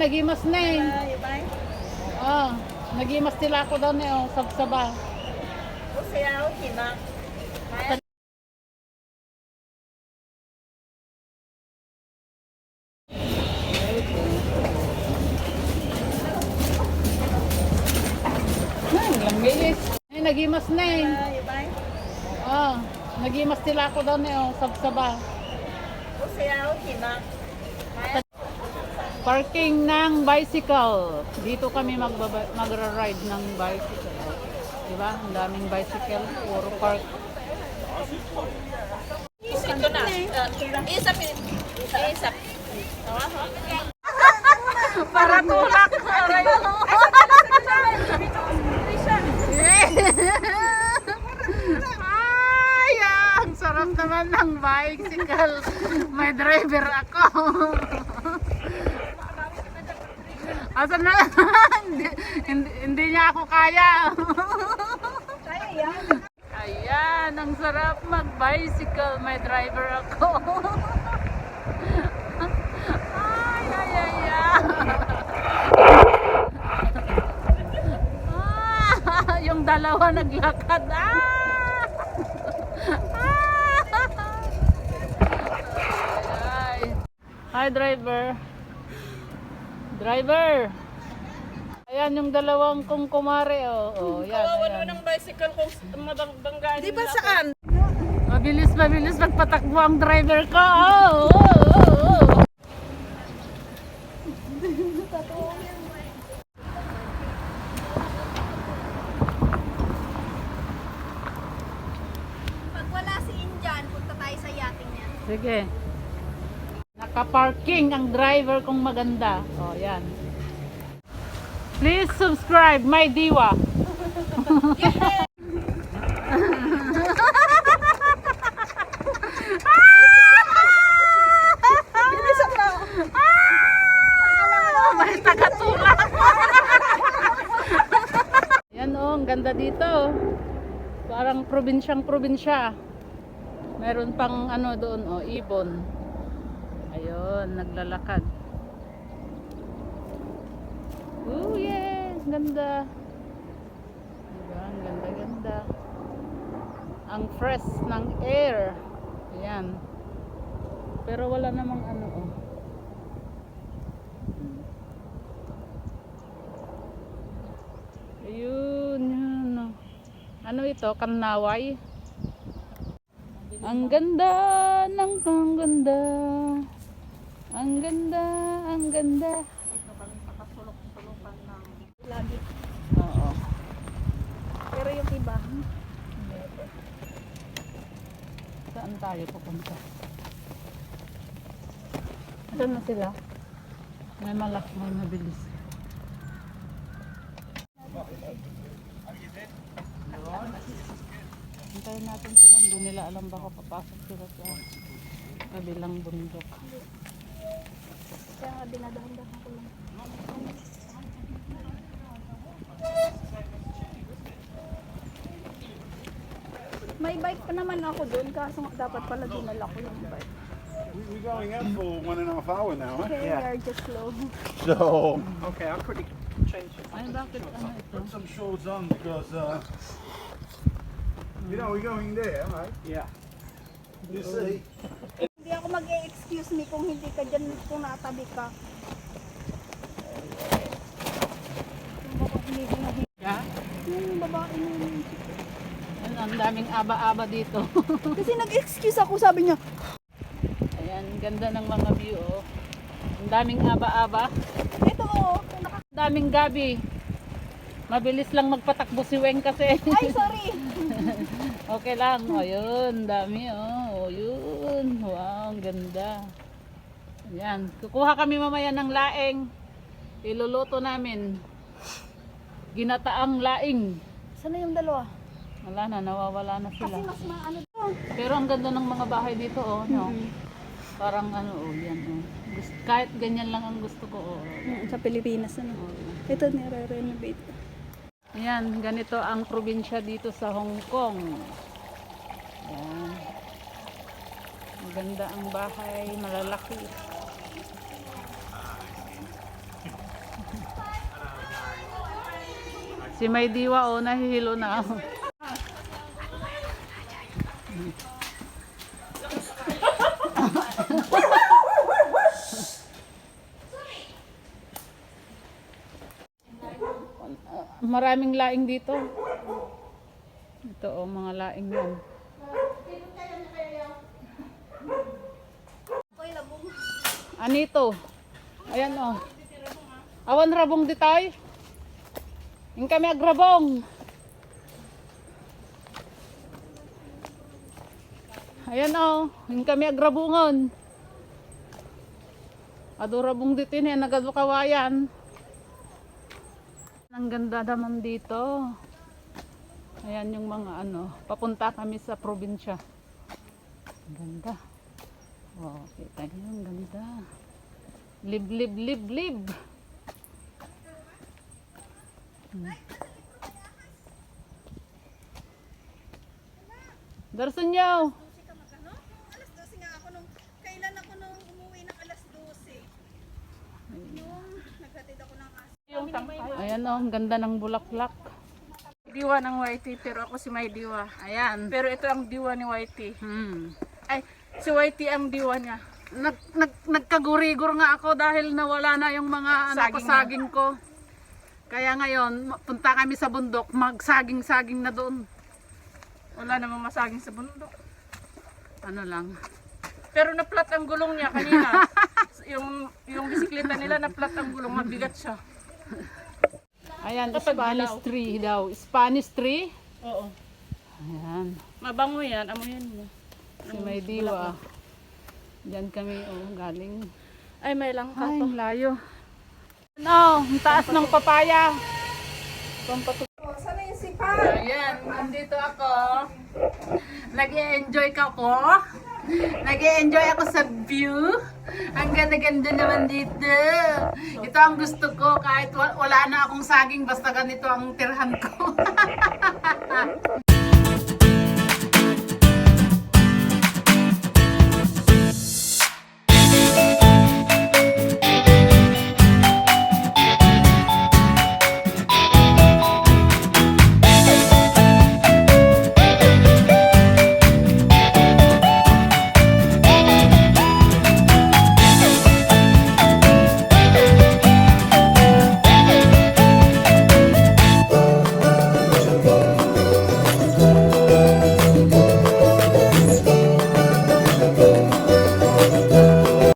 nagimas na eh. Ah, nagimas sila ako daw na oh, sabsaba. O siya, o. Kaya, Ay, nagimas na eh. Ah, nagimas sila ako daw na oh, sabsaba. O siya, o kina. Parking ng bicycle. Dito kami magra-ride ng bicycle. Diba? Ang daming bicycle. Puro park. isip ko na. Isip, isip. Para tulak. Ay, ang sarap naman ng bicycle. May driver ako. Asan na? hindi, hindi, hindi niya ako kaya. Kaya yan. Ayan, ang sarap mag-bicycle. May driver ako. ay, ay, ay, ay. Ah, yung dalawa naglakad. Ah! Ay. Hi, driver. Driver. Ayan yung dalawang kong kumare. Oh, oh, yan, Kawawan mo ng bicycle kung mabanggaan. Di ba saan? Mabilis, mabilis magpatakbo ang driver ko. Oh, oh, oh, oh. Pag wala si Indian, punta tayo sa yachting niya. Sige. Naka-parking ang driver kong maganda. Oh, yan. Please subscribe, my diwa. Yan oh, ganda dito. Parang probinsyang probinsya. Meron pang ano doon oh, ibon. Ayun, naglalakad. Oh yes, ganda. Diba? Ang ganda-ganda. Ang fresh ng air. Ayan. Pero wala namang ano oh. Ayun, yun. oh. Ano ito? Kanaway? Ang ganda ng ang ganda. Ang ganda, ang ganda. Lagi. Oo. Pero yung iba, Saan tayo pupunta? Saan na sila? May malak, may mabilis. Hintayin natin sila. Hindi nila alam baka papasok sila sa kabilang bundok. Kaya nga dinadahan-dahan ko lang. May bike pa naman ako doon, kaso dapat pala dinala ko yung bike. We- We're going out for one and a half hour now, huh? Okay, we are just slow. So Okay, I'll quickly change. Ay, bakit ano ito? put some shorts on because uh, you know we're going there, right? Yeah. You see? Mag-excuse me kung hindi ka dyan, kung natabi ka. Yeah? Yung babae na yun. Yan, ang daming aba-aba dito. Kasi nag-excuse ako, sabi niya, Ayan, ganda ng mga view. Oh. Ang daming aba-aba. ito oh, Ang daming gabi. Mabilis lang magpatakbo si Weng kasi. ay sorry. okay lang. O yun, dami oh. O yun. Wow, ang ganda. Ayan. Kukuha kami mamaya ng laing. Iluluto namin. Ginataang laing. Sana yung dalawa? Wala na, nawawala na Kasi sila. mas maano to. Pero ang ganda ng mga bahay dito, oh. No? Parang ano, oh, yan, oh. Gusto, kahit ganyan lang ang gusto ko, oh. Mm, Sa Pilipinas ano. Ito nire-renovate. Ayan, ganito ang probinsya dito sa Hong Kong. Ayan. Maganda ang bahay, malalaki. si May Diwa oh, nahihilo na ako. Maraming laing dito. Ito oh, mga laing yan. Anito. Ayan oh. Awan rabong ditay. Yung kami agrabong. Ayan oh. Yung kami agrabungon. Adorabong ditin eh. Nagadukawayan. Ang ganda naman dito. Ayan yung mga ano. Papunta kami sa probinsya. Ang ganda. Oh, kita niyo ang ganda. Lib, lib, lib, lib. Hmm. Darsan niyo. Alas 12 nga ako nung, kailan ako nung umuwi ng alas 12. Yung naghatid ako ng aso. Ayan oh, ang ganda ng bulaklak. Diwa ng YT, pero ako si May Diwa. Ayan. Pero ito ang diwa ni YT. Hmm. Si YT ang diwa niya. Nag, nag, nagkagurigur nga ako dahil nawala na yung mga ano, Saging ko, saging ko. Kaya ngayon, punta kami sa bundok, magsaging-saging na doon. Wala namang masaging sa bundok. Ano lang. Pero na-flat ang gulong niya kanina. yung yung bisikleta nila na-flat ang gulong, mabigat siya. Ayan, Kapag Spanish tree daw. Spanish tree? Oo. Ayan. Mabango yan, amoyan mo. Si May Diwa. Diyan kami, oh, galing. Ay, may lang ka Ay, to. layo. Ano, ang taas ng papaya. Sana yung sipa? Ayan, nandito ako. Nag-enjoy ka ko. Nag-enjoy ako sa view. Ang ganda-ganda naman dito. Ito ang gusto ko kahit wa- wala na akong saging basta ganito ang tirhan ko.